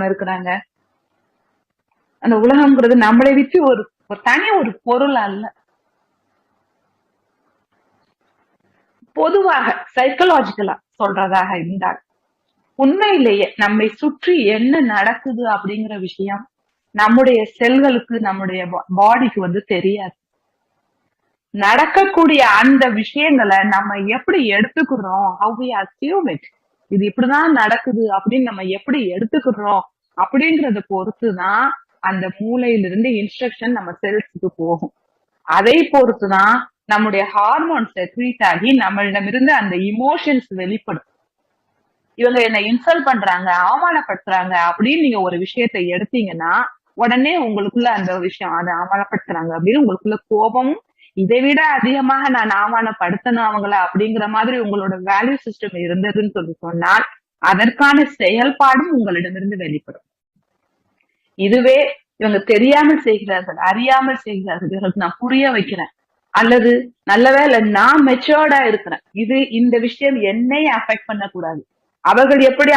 இருக்கிறாங்க. அந்த உலகம்ங்கிறது நம்மளை வச்சு ஒரு ஒரு தனி ஒரு பொருள் அல்ல. பொதுவாக சைக்கலாஜிக்கலா சொல்றதாக இருந்தால் உண்மையிலேயே நம்மை சுற்றி என்ன நடக்குது அப்படிங்கிற விஷயம் நம்முடைய செல்களுக்கு நம்முடைய பாடிக்கு வந்து தெரியாது. நடக்கக்கூடிய அந்த விஷயங்களை நம்ம எப்படி எடுத்துக்கிறோம்? How வி assume இட் இது இப்படிதான் நடக்குது அப்படின்னு நம்ம எப்படி எடுத்துக்கிறோம் அப்படிங்கறத பொறுத்துதான் அந்த மூளையிலிருந்து இன்ஸ்ட்ரக்ஷன் நம்ம செல்ஸுக்கு போகும். அதை பொறுத்துதான் நம்முடைய ஹார்மோன்ஸ் செக்ரீட் ஆகி நம்மளிடமிருந்து அந்த இமோஷன்ஸ் வெளிப்படும். இவங்க என்ன இன்சல்ட் பண்றாங்க அவமானப்படுத்துறாங்க அப்படின்னு நீங்க ஒரு விஷயத்தை எடுத்தீங்கன்னா உடனே உங்களுக்குள்ள அந்த விஷயம் அதை அவமானப்படுத்துறாங்க அப்படின்னு உங்களுக்குள்ள கோபமும் இதை விட அதிகமாக நான் ஆவணப்படுத்தணும் அவங்கள அப்படிங்கிற மாதிரி உங்களோட வேல்யூ சிஸ்டம் இருந்ததுன்னு சொல்லி சொன்னால் அதற்கான செயல்பாடும் உங்களிடமிருந்து வெளிப்படும். இதுவே இவங்க தெரியாமல் செய்கிறார்கள் அறியாமல் செய்கிறார்கள் இவர்களுக்கு நான் புரிய வைக்கிறேன். அல்லது நல்லவேளை நான் மெச்சோர்டா இருக்கிறேன். இது இந்த விஷயம் என்னை அஃபெக்ட் பண்ணக்கூடாது. அவர்கள் எப்படி